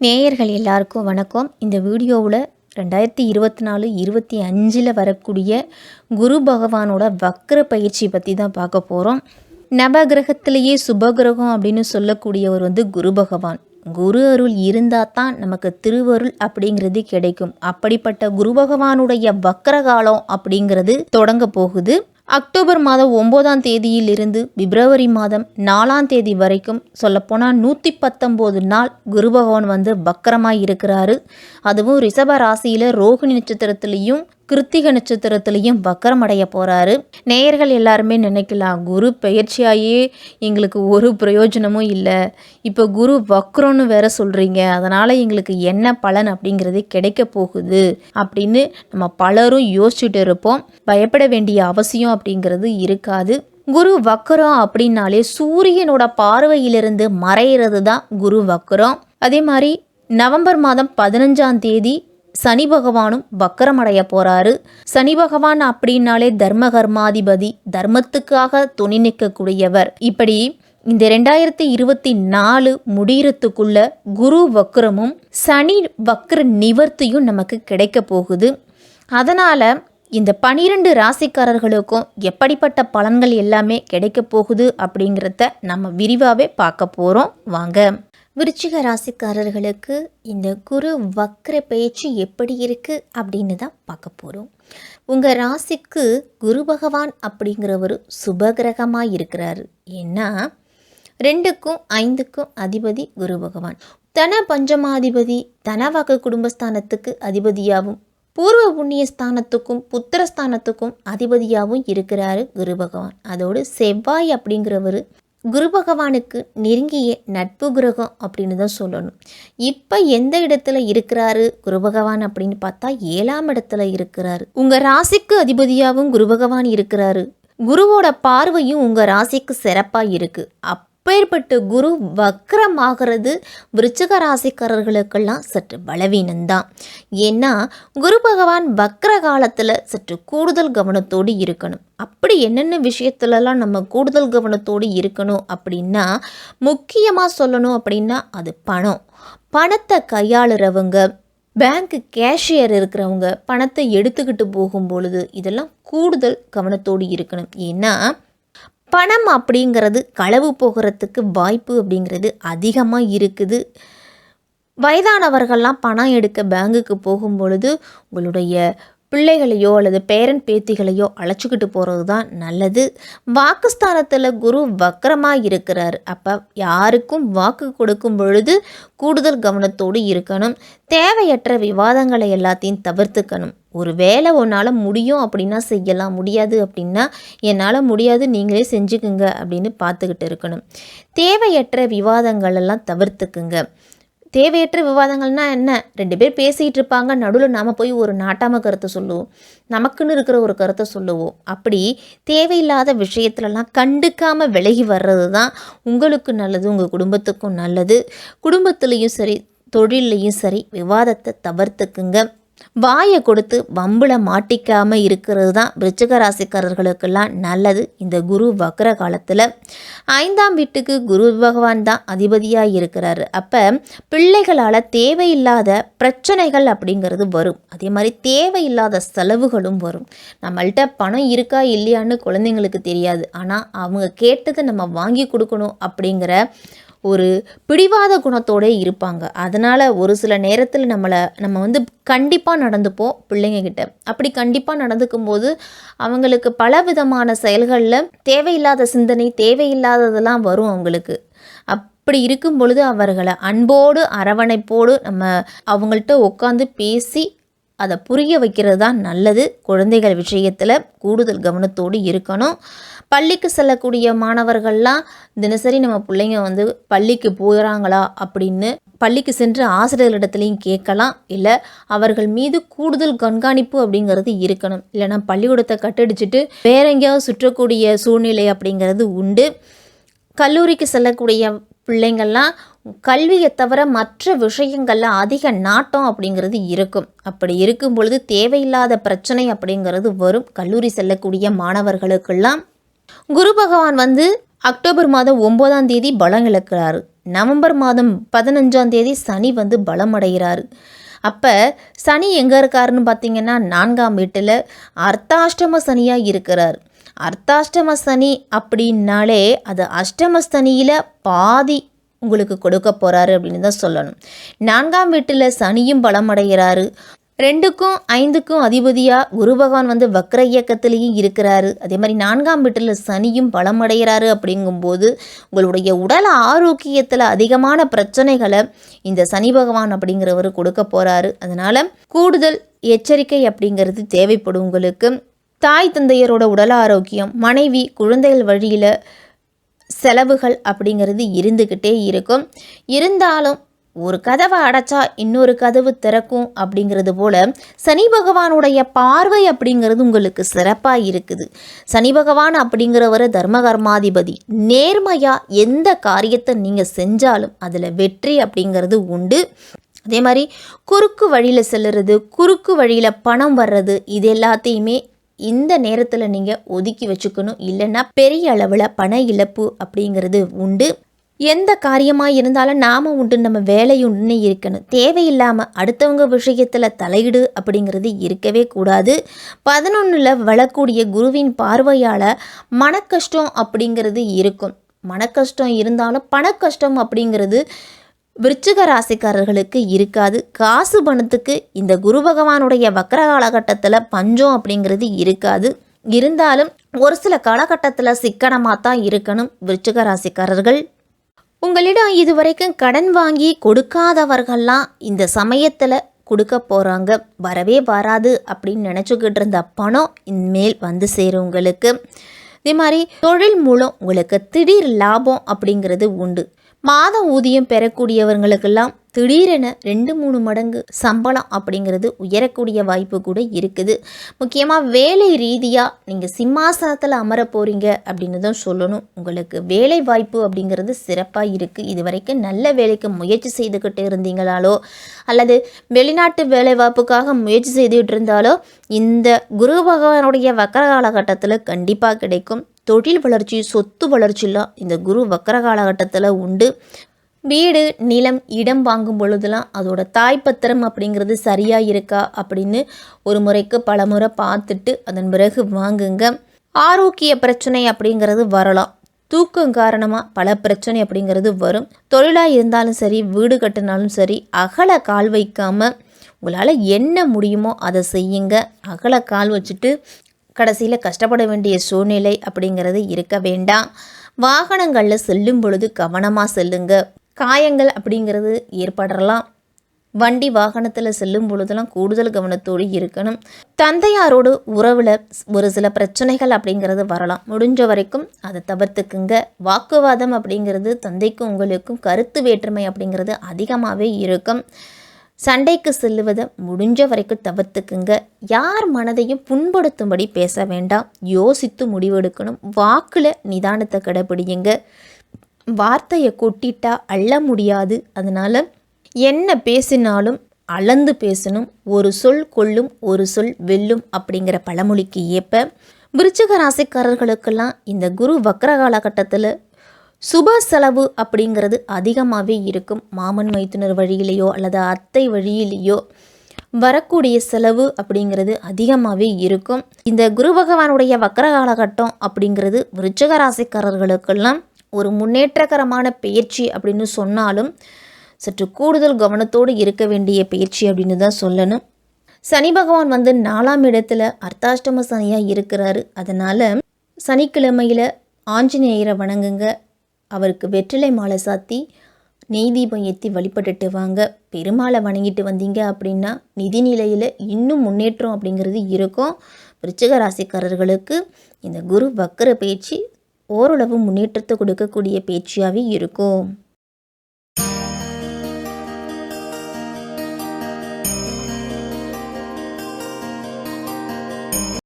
நேயர்கள் எல்லாருக்கும் வணக்கம். இந்த வீடியோவில் ரெண்டாயிரத்தி இருபத்தி நாலு இருபத்தி அஞ்சில் வரக்கூடிய குரு பகவானோட வக்ர பயிற்சி பற்றி தான் பார்க்க போகிறோம் நவகிரகத்திலேயே சுபகிரகம் அப்படின்னு சொல்லக்கூடியவர் வந்து குரு பகவான். குரு அருள் இருந்தால் தான் நமக்கு திருவருள் அப்படிங்கிறது கிடைக்கும். அப்படிப்பட்ட குரு பகவானுடைய வக்ரகாலம் அப்படிங்கிறது தொடங்க போகுது. அக்டோபர் மாதம் ஒம்போதாம் தேதியிலிருந்து பிப்ரவரி மாதம் நாலாம் தேதி வரைக்கும் சொல்லப்போனால் நூற்றி பத்தொம்போது நாள் குரு பகவான் வந்து பக்கரமாக இருக்கிறாரு. அதுவும் ரிஷப ராசியில் ரோகிணி நட்சத்திரத்துலேயும் கிருத்திக நட்சத்திரத்துலேயும் வக்கரமடைய போகிறாரு நேயர்கள் எல்லாருமே நினைக்கலாம் குரு பெயர்ச்சியாயே எங்களுக்கு ஒரு பிரயோஜனமும் இல்லை. இப்போ குரு வக்ரம்னு வேற சொல்கிறீங்க அதனால் எங்களுக்கு என்ன பலன் அப்படிங்கிறது கிடைக்க போகுது அப்படின்னு நம்ம பலரும் யோசிச்சுட்டு இருப்போம். பயப்பட வேண்டிய அவசியம் அப்படிங்கிறது இருக்காது. குரு வக்கரம் அப்படின்னாலே சூரியனோட பார்வையிலிருந்து மறையிறது தான் குரு வக்கரம் அதே மாதிரி நவம்பர் மாதம் பதினஞ்சாம் தேதி சனி பகவானும் வக்கரமடைய போறாரு. சனி பகவான் அப்படின்னாலே தர்ம கர்மாதிபதி தர்மத்துக்காக துணி நிற்கக்கூடியவர். இப்படி இந்த ரெண்டாயிரத்தி இருபத்தி நாலு முடியறதுக்குள்ள குரு வக்ரமும் சனி வக்ர நிவர்த்தியும் நமக்கு கிடைக்க போகுது. அதனால் இந்த பனிரெண்டு ராசிக்காரர்களுக்கும் எப்படிப்பட்ட பலன்கள் எல்லாமே கிடைக்க போகுது அப்படிங்கிறத நம்ம விரிவாகவே பார்க்க போகிறோம் வாங்க. விருச்சிக ராசிக்காரர்களுக்கு இந்த குரு வக்ர பயிற்சி எப்படி இருக்குது அப்படின்னு தான் பார்க்க போகிறோம் உங்கள் ராசிக்கு குரு பகவான் அப்படிங்கிறவர் சுபகிரகமாக இருக்கிறாரு. ஏன்னா ரெண்டுக்கும் ஐந்துக்கும் அதிபதி குரு பகவான். தன பஞ்சமாதிபதி தனவாக்கு குடும்பஸ்தானத்துக்கு அதிபதியாகவும் பூர்வ புண்ணிய ஸ்தானத்துக்கும் புத்திரஸ்தானத்துக்கும் அதிபதியாகவும் இருக்கிறாரு குரு பகவான். அதோடு செவ்வாய் அப்படிங்கிறவர் குரு பகவானுக்கு நெருங்கிய நட்பு கிரகம் அப்படின்னு தான் சொல்லணும். இப்போ எந்த இடத்துல இருக்கிறாரு குரு பகவான் அப்படின்னு பார்த்தா ஏழாம் இடத்துல இருக்கிறாரு. உங்கள் ராசிக்கு அதிபதியாகவும் குரு பகவான் இருக்கிறாரு. குருவோட பார்வையும் உங்கள் ராசிக்கு சிறப்பாக இருக்குது அப் அப்பேற்பட்ட குரு வக்கரமாகிறது விருச்சிக ராசிக்காரர்களுக்கெல்லாம் சற்று பலவீனம்தான். ஏன்னா குரு பகவான் வக்கர காலத்தில் சற்று கூடுதல் கவனத்தோடு இருக்கணும். அப்படி என்னென்ன விஷயத்துலலாம் நம்ம கூடுதல் கவனத்தோடு இருக்கணும் அப்படின்னா முக்கியமாக சொல்லணும் அப்படின்னா அது பணம். பணத்தை கையாளுறவங்க பேங்க்கு கேஷியர் இருக்கிறவங்க பணத்தை எடுத்துக்கிட்டு போகும் பொழுது இதெல்லாம் கூடுதல் கவனத்தோடு இருக்கணும். ஏன்னா பணம் அப்படிங்கிறது களவு போகிறதுக்கு வாய்ப்பு அப்படிங்கிறது அதிகமாக இருக்குது. வயதானவர்கள்லாம் பணம் எடுக்க பேங்குக்கு போகும் பொழுது உங்களுடைய பிள்ளைகளையோ அல்லது பேரன் பேத்திகளையோ அழைச்சிக்கிட்டு போகிறது தான் நல்லது. வாக்குஸ்தானத்தில் குரு வக்கரமாக இருக்கிறார். அப்போ யாருக்கும் வாக்கு கொடுக்கும் பொழுது கூடுதல் கவனத்தோடு இருக்கணும். தேவையற்ற விவாதங்களை எல்லாத்தையும் தவிர்த்துக்கணும். ஒரு வேலை உன்னால் முடியும் அப்படின்னா செய்யலாம். முடியாது அப்படின்னா என்னால் முடியாது நீங்களே செஞ்சுக்குங்க அப்படின்னு பார்த்துக்கிட்டு இருக்கணும். தேவையற்ற விவாதங்கள் எல்லாம் தவிர்த்துக்குங்க. தேவையற்ற விவாதங்கள்னா என்ன? ரெண்டு பேர் பேசிகிட்டு இருப்பாங்க நடுவில் நாம் போய் ஒரு நாட்டாம கருத்தை சொல்லுவோம். நமக்குன்னு இருக்கிற ஒரு கருத்தை சொல்லுவோம். அப்படி தேவையில்லாத விஷயத்துலலாம் கண்டுக்காமல் விலகி வர்றது தான் உங்களுக்கு நல்லது உங்கள் குடும்பத்துக்கும் நல்லது. குடும்பத்துலேயும் சரி தொழிலையும் சரி விவாதத்தை தவிர்த்துக்குங்க. வாயை கொடுத்து வம்பில் மாட்டிக்காமல் இருக்கிறது தான் விருச்சக ராசிக்காரர்களுக்கெல்லாம் நல்லது. இந்த குரு வக்ர காலத்தில் ஐந்தாம் வீட்டுக்கு குரு பகவான் தான் அதிபதியாக இருக்கிறாரு. அப்போ பிள்ளைகளால் தேவையில்லாத பிரச்சனைகள் அப்படிங்கிறது வரும். அதே மாதிரி தேவையில்லாத செலவுகளும் வரும். நம்மள்கிட்ட பணம் இருக்கா இல்லையான்னு குழந்தைங்களுக்கு தெரியாது. ஆனால் அவங்க கேட்டதை நம்ம வாங்கி கொடுக்கணும் அப்படிங்கிற ஒரு பிடிவாத குணத்தோடு இருப்பாங்க. அதனால் ஒரு சில நேரத்தில் நம்மளை நம்ம வந்து கண்டிப்பாக நடந்துப்போம் பிள்ளைங்கக்கிட்ட அப்படி கண்டிப்பாக நடந்துக்கும் போது அவங்களுக்கு பல விதமான செயல்களில் தேவையில்லாத சிந்தனை தேவையில்லாததெல்லாம் வரும் அவங்களுக்கு. அப்படி இருக்கும் பொழுது அவர்களை அன்போடு அரவணைப்போடு நம்ம அவங்கள்ட்ட உட்காந்து பேசி அதை புரிய வைக்கிறது தான் நல்லது. குழந்தைகள் விஷயத்தில் கூடுதல் கவனத்தோடு இருக்கணும். பள்ளிக்கு செல்லக்கூடிய மாணவர்கள்லாம் தினசரி நம்ம பிள்ளைங்க வந்து பள்ளிக்கு போகிறாங்களா அப்படின்னு பள்ளிக்கு சென்று ஆசிரியர்களிடத்துலையும் கேட்கலாம். இல்லை அவர்கள் மீது கூடுதல் கண்காணிப்பு அப்படிங்கிறது இருக்கணும். இல்லைனா பள்ளிக்கூடத்தை கட்டடிச்சிட்டு வேற எங்கேயாவது சுற்றக்கூடிய சூழ்நிலை அப்படிங்கிறது உண்டு. கல்லூரிக்கு செல்லக்கூடிய பிள்ளைங்கள்லாம் கல்வியை தவிர மற்ற விஷயங்களில் அதிக நாட்டம் அப்படிங்கிறது இருக்கும். அப்படி இருக்கும் பொழுது தேவையில்லாத பிரச்சனை அப்படிங்கிறது வரும். கல்லூரி செல்லக்கூடிய மாணவர்களுக்கெல்லாம் குரு பகவான் வந்து அக்டோபர் மாதம் ஒம்போதாம் தேதி பலம் இழக்கிறாரு. நவம்பர் மாதம் பதினஞ்சாம் தேதி சனி வந்து பலமடைகிறாரு. அப்போ சனி எங்கே இருக்காருன்னு பார்த்தீங்கன்னா நான்காம் வீட்டில் அர்த்தாஷ்டம சனியாக இருக்கிறார். அர்த்தாஷ்டம சனி அப்படின்னாலே அது அஷ்டம சனியில் பாதி உங்களுக்கு கொடுக்க போகிறாரு அப்படின்னு தான் சொல்லணும். நான்காம் வீட்டில் சனியும் பலமடைகிறாரு ரெண்டுக்கும் ஐந்துக்கும் அதிபதியாக குரு பகவான் வந்து வக்ர இயக்கத்திலையும் இருக்கிறாரு. அதே மாதிரி நான்காம் வீட்டில் சனியும் பலமடைகிறாரு அப்படிங்கும்போது உங்களுடைய உடல் ஆரோக்கியத்தில் அதிகமான பிரச்சனைகளை இந்த சனி பகவான் அப்படிங்கிறவர் கொடுக்க போகிறாரு அதனால் கூடுதல் எச்சரிக்கை அப்படிங்கிறது தேவைப்படும் உங்களுக்கு. தாய் தந்தையரோட உடல் ஆரோக்கியம் மனைவி குழந்தைகள் வழியில் செலவுகள் அப்படிங்கிறது இருந்துக்கிட்டே இருக்கும். இருந்தாலும் ஒரு கதவை அடைச்சா இன்னொரு கதவு திறக்கும் அப்படிங்கிறது போல சனி பகவானுடைய பார்வை அப்படிங்கிறது உங்களுக்கு சிறப்பாக இருக்குது. சனி பகவான் அப்படிங்கிறவர் தர்மகர்மாதிபதி. நேர்மையாக எந்த காரியத்தை நீங்கள் செஞ்சாலும் அதில் வெற்றி அப்படிங்கிறது உண்டு. அதே மாதிரி குறுக்கு வழியில் செல்லுறது குறுக்கு வழியில் பணம் வர்றது இது எல்லாத்தையுமே இந்த நேரத்தில் நீங்கள் ஒதுக்கி வச்சுக்கணும். இல்லைன்னா பெரிய அளவில் பண இழப்பு அப்படிங்கிறது உண்டு. எந்த காரியமாக இருந்தாலும் நாம் உண்டு. நம்ம வேலையுண்டுன்னு இருக்கணும். தேவையில்லாமல் அடுத்தவங்க விஷயத்தில் தலையீடு அப்படிங்கிறது இருக்கவே கூடாது. பதினொன்றில் வளக்கூடிய குருவின் பார்வையால் மனக்கஷ்டம் அப்படிங்கிறது இருக்கும். மனக்கஷ்டம் இருந்தாலும் பணக்கஷ்டம் அப்படிங்கிறது விருச்சிக ராசிக்காரர்களுக்கு இருக்காது. காசு பணத்துக்கு இந்த குரு பகவானுடைய வக்கர காலகட்டத்தில் பஞ்சம் அப்படிங்கிறது இருக்காது. இருந்தாலும் ஒரு சில காலகட்டத்தில் சிக்கனமாக தான் இருக்கணும் விருச்சிக ராசிக்காரர்கள். உங்களிடம் இதுவரைக்கும் கடன் வாங்கி கொடுக்காதவர்கள்லாம் இந்த சமயத்தில் கொடுக்க போகிறாங்க வரவே வராது அப்படின்னு நினச்சிக்கிட்டு இருந்த பணம் இனிமேல் வந்து சேரும் உங்களுக்கு. இதே மாதிரி தொழில் மூலம் உங்களுக்கு திடீர் லாபம் அப்படிங்கிறது உண்டு. மாத ஊதியம் பெறக்கூடியவங்களுக்கெல்லாம் திடீரென ரெண்டு மூணு மடங்கு சம்பளம் அப்படிங்கிறது உயரக்கூடிய வாய்ப்பு கூட இருக்குது. முக்கியமாக வேலை ரீதியாக நீங்கள் சிம்மாசனத்தில் அமர போகிறீங்க அப்படின்னு தான் சொல்லணும். உங்களுக்கு வேலை வாய்ப்பு அப்படிங்கிறது சிறப்பாக இருக்குது இது வரைக்கும் நல்ல வேலைக்கு முயற்சி செய்துக்கிட்டு இருந்தீங்களாலோ அல்லது வெளிநாட்டு வேலை வாய்ப்புக்காக முயற்சி செய்துக்கிட்டு இருந்தாலோ இந்த குரு பகவானுடைய வக்கர காலகட்டத்தில் கண்டிப்பாக கிடைக்கும். தொழில் வளர்ச்சி சொத்து வளர்ச்சிலாம் இந்த குரு வக்கர காலகட்டத்தில் உண்டு. வீடு நிலம் இடம் வாங்கும் பொழுதுலாம் அதோட தாய்ப்பத்திரம் அப்படிங்கிறது சரியாக இருக்கா அப்படின்னு ஒரு முறைக்கு பல முறை பார்த்துட்டு அதன் பிறகு வாங்குங்க. ஆரோக்கிய பிரச்சனை அப்படிங்கிறது வரலாம். தூக்கம் காரணமாக பல பிரச்சனை அப்படிங்கிறது வரும். தொழிலாக இருந்தாலும் சரி வீடு கட்டினாலும் சரி அகல கால் வைக்காமல் உங்களால் என்ன முடியுமோ அதை செய்யுங்க. அகல கால் வச்சுட்டு கடைசியில் கஷ்டப்பட வேண்டிய சூழ்நிலை அப்படிங்கிறது இருக்க வேண்டாம். வாகனங்களில் செல்லும் பொழுது கவனமாக செல்லுங்க. காயங்கள் அப்படிங்கிறது ஏற்படலாம். வண்டி வாகனத்தில் செல்லும் பொழுதெல்லாம் கூடுதல் கவனத்தோடு இருக்கணும். தந்தையாரோடு உறவில் ஒரு சில பிரச்சனைகள் அப்படிங்கிறது வரலாம். முடிஞ்ச வரைக்கும் அதை தவிர்த்துக்குங்க. வாக்குவாதம் அப்படிங்கிறது தந்தைக்கும் உங்களுக்கும் கருத்து வேற்றுமை அப்படிங்கிறது அதிகமாகவே இருக்கும். சண்டைக்கு செல்லுவதை முடிஞ்ச வரைக்கும் தவிர்த்துக்குங்க. யார் மனதையும் புண்படுத்தும்படி பேச வேண்டாம். யோசித்து முடிவெடுக்கணும். வாக்கில் நிதானத்தை கடைபிடிங்க வார்த்தையை கொட்டிட்டா அள்ள முடியாது. அதனால் என்ன பேசினாலும் அளந்து பேசணும். ஒரு சொல் கொள்ளும் ஒரு சொல் வெல்லும் அப்படிங்கிற பழமொழிக்கு ஏற்ப விருச்சிக ராசிக்காரர்களுக்கெல்லாம் இந்த குரு வக்ர காலகட்டத்தில் சுப செலவு அப்படிங்கிறது அதிகமாகவே இருக்கும். மாமன் மைத்துனர் வழியிலேயோ அல்லது அத்தை வழியிலேயோ வரக்கூடிய செலவு அப்படிங்கிறது அதிகமாகவே இருக்கும். இந்த குரு பகவானுடைய வக்கர காலகட்டம் அப்படிங்கிறது விருச்சக ராசிக்காரர்களுக்கெல்லாம் ஒரு முன்னேற்றகரமான பயிற்சி அப்படின்னு சொன்னாலும் சற்று கூடுதல் கவனத்தோடு இருக்க வேண்டிய பயிற்சி அப்படின்னு தான் சொல்லணும். சனி பகவான் வந்து நாலாம் இடத்துல அர்த்தாஷ்டம சனியாக இருக்கிறாரு. அதனால் சனிக்கிழமையில் ஆஞ்சநேயரை வணங்குங்க. அவருக்கு வெற்றிலை மாலை சாத்தி நெய் தீபம் ஏற்றி வழிபட்டுட்டு வாங்க. பெருமாளை வணங்கிட்டு வந்தீங்க அப்படின்னா நிதி நிலையில் இன்னும் முன்னேற்றம் அப்படிங்கிறது இருக்கும். விருச்சிக ராசிக்காரர்களுக்கு இந்த குரு வக்கர பயிற்சி ஓரளவு முன்னேற்றத்தை கொடுக்கக்கூடிய பேச்சியாகவே இருக்கும்.